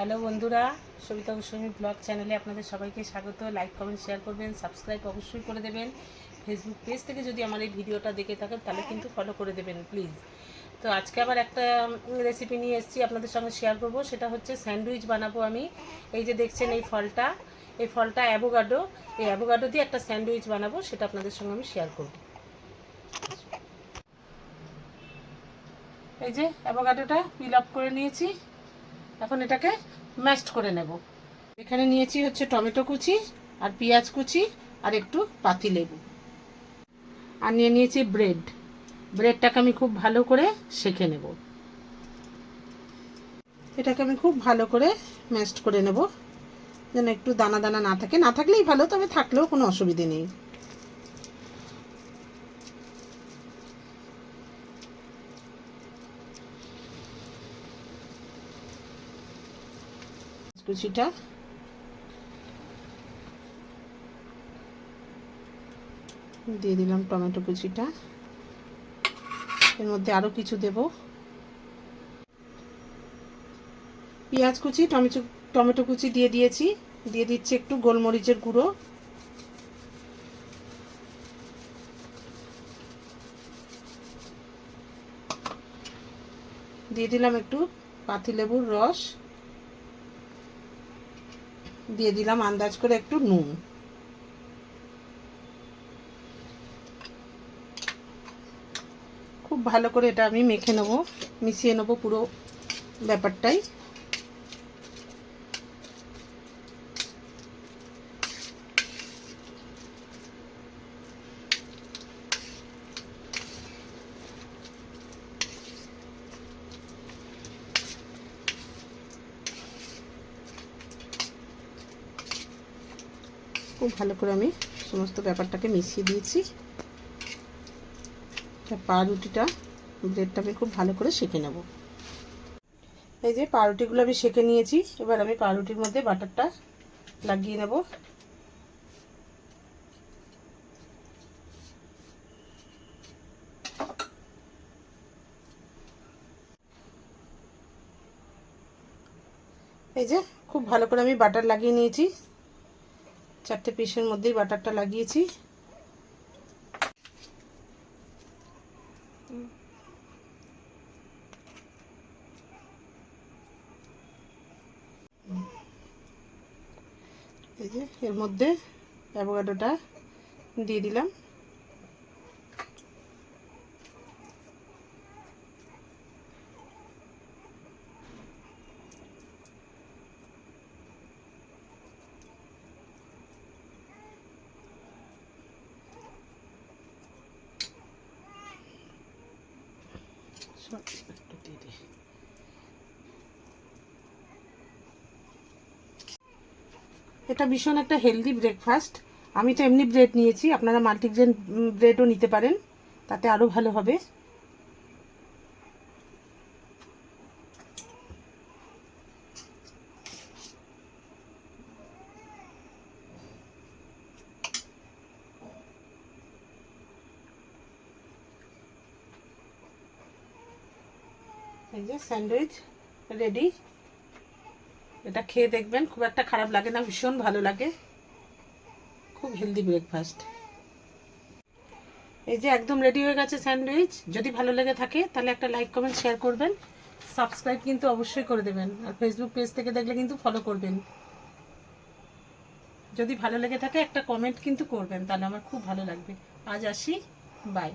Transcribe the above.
Hello বন্ধুরা, Sabita Goswami blog চ্যানেলে আপনাদের সবাইকে স্বাগত। লাইক কমেন্ট শেয়ার করবেন সাবস্ক্রাইব অবশ্যই করে দেবেন। ফেসবুক পেজ থেকে যদি আমার এই ভিডিওটা দেখে থাকেন, তাহলে কিন্তু ফলো করে দেবেন প্লিজ তো আজকে আবার একটা রেসিপি নিয়ে এসেছি আপনাদের সঙ্গে শেয়ার করব। সেটা হচ্ছে স্যান্ডউইচ বানাবো আমি। এই যে দেখছেন এই ফলটা এই ফলটা অ্যাভোগাডো এই অ্যাভোগাডো দিয়ে একটা স্যান্ডউইচ বানাবো, সেটা আপনাদের সঙ্গে আমি শেয়ার করব। এই যে অ্যাভোগাডোটা পিল আপ করে নিয়েছি। এখন এটাকে ম্যাশড করে নেব। এখানে নিয়েছি হচ্ছে টমেটো কুচি আর পেঁয়াজ কুচি আর একটু পাতি লেবু। আর নিয়ে নিয়েছি ব্রেড। ব্রেডটাকে আমি খুব ভালো করে সেঁকে নেব। এটাকে আমি খুব ভালো করে ম্যাশড করে নেব। যেন একটু দানা দানা না থাকে। না থাকলেই ভালো, তবে থাকলেও কোনো অসুবিধে নেই। কুচিটা। দিয়ে দিলাম টমেটো কুচিটা। এর মধ্যে আরও কিছু দেব। পেঁয়াজ কুচি টমেটো টমেটো কুচি দিয়ে দিয়েছি। দিয়ে দিচ্ছি একটু গোলমরিচের গুঁড়ো। দিয়ে দিলাম একটু পাতিলেবুর রস। দিয়ে দিলাম আন্দাজ করে একটু নুন। খুব ভালো করে এটা আমি মেখে নেব, মিশিয়ে নেব পুরো ব্যাপারটাই। খুব ভালো করে আমি সমস্ত ব্যাপারটাকে মিশিয়ে দিয়েছি। পাউরুটিটা, ব্রেডটা আমি খুব ভালো করে সেঁকে নেব। এই যে পাউরুটিগুলো আমি সেঁকে নিয়েছি, এবার আমি পাউরুটির মধ্যে বাটারটা লাগিয়ে নেব। এই যে খুব ভালো করে আমি বাটার লাগিয়ে নিয়েছি। চারটে পিসের মধ্যেই বাটারটা লাগিয়েছি। এই যে এর মধ্যে অ্যাভোকাডোটা দিয়ে দিলাম। এটা ভীষণ একটা হেলদি ব্রেকফাস্ট আমি তো এমনি ব্রেড নিয়েছি, আপনারা মাল্টিগ্রেন ব্রেডও নিতে পারেন, তাতে আরও ভালো হবে। এই যে স্যান্ডউইচ রেডি। এটা খেয়ে দেখবেন, খুব একটা খারাপ লাগে না, ভীষণ ভালো লাগে। খুব হেলদি ব্রেকফাস্ট এই যে একদম রেডি হয়ে গেছে স্যান্ডউইচ। যদি ভালো লেগে থাকে, তাহলে একটা লাইক কমেন্ট শেয়ার করবেন। সাবস্ক্রাইব কিন্তু অবশ্যই করে দেবেন। আর ফেসবুক পেজ থেকে দেখলে কিন্তু ফলো করবেন। যদি ভালো লেগে থাকে, একটা কমেন্ট কিন্তু করবেন। তাহলে আমার খুব ভালো লাগবে। আজ আসি। বাই